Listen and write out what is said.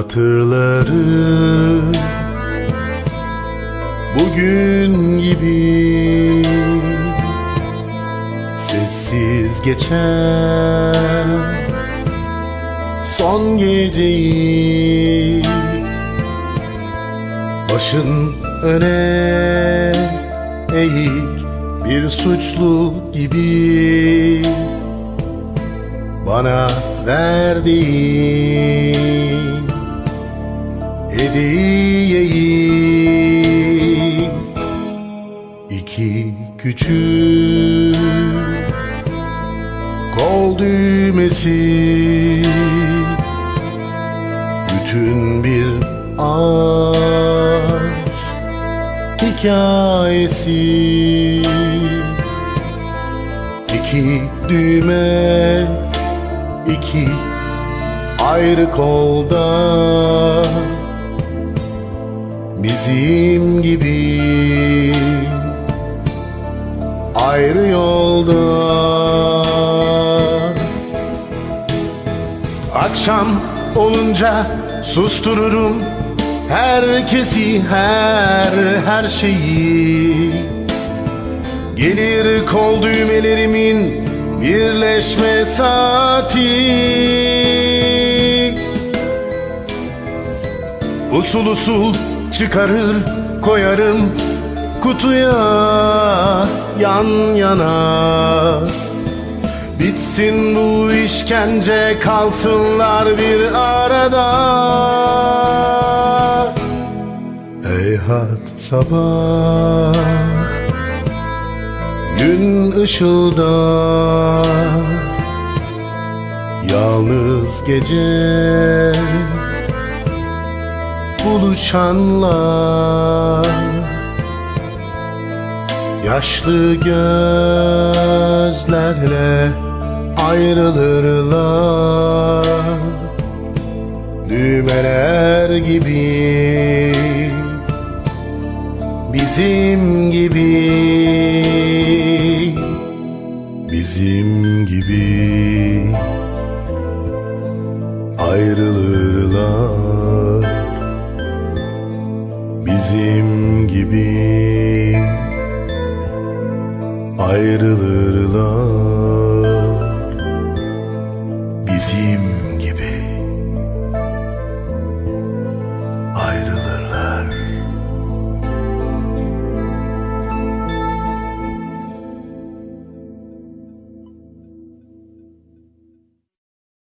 Satırları bugün gibi. Sessiz geçen son geceyi. Başın öne eğik bir suçlu gibi. Bana verdiğin hediyeyi iki küçük kol düğmesi. Bütün bir aşk hikayesi. İki düğme iki ayrı kolda bizim gibi. Ayrı yolda. Akşam olunca sustururum herkesi her her şeyi. Gelir kol düğmelerimin birleşme saati. Usul usul çıkarır koyarım kutuya yan yana. Bitsin bu işkence kalsınlar bir arada. Eyhat sabah Gün ışılda. Yalnız gece Buluşanlar. Yaşlı gözlerle ayrılırlar. Düğmeler gibi Bizim gibi. Bizim gibi Ayrılırlar ayrılırlar.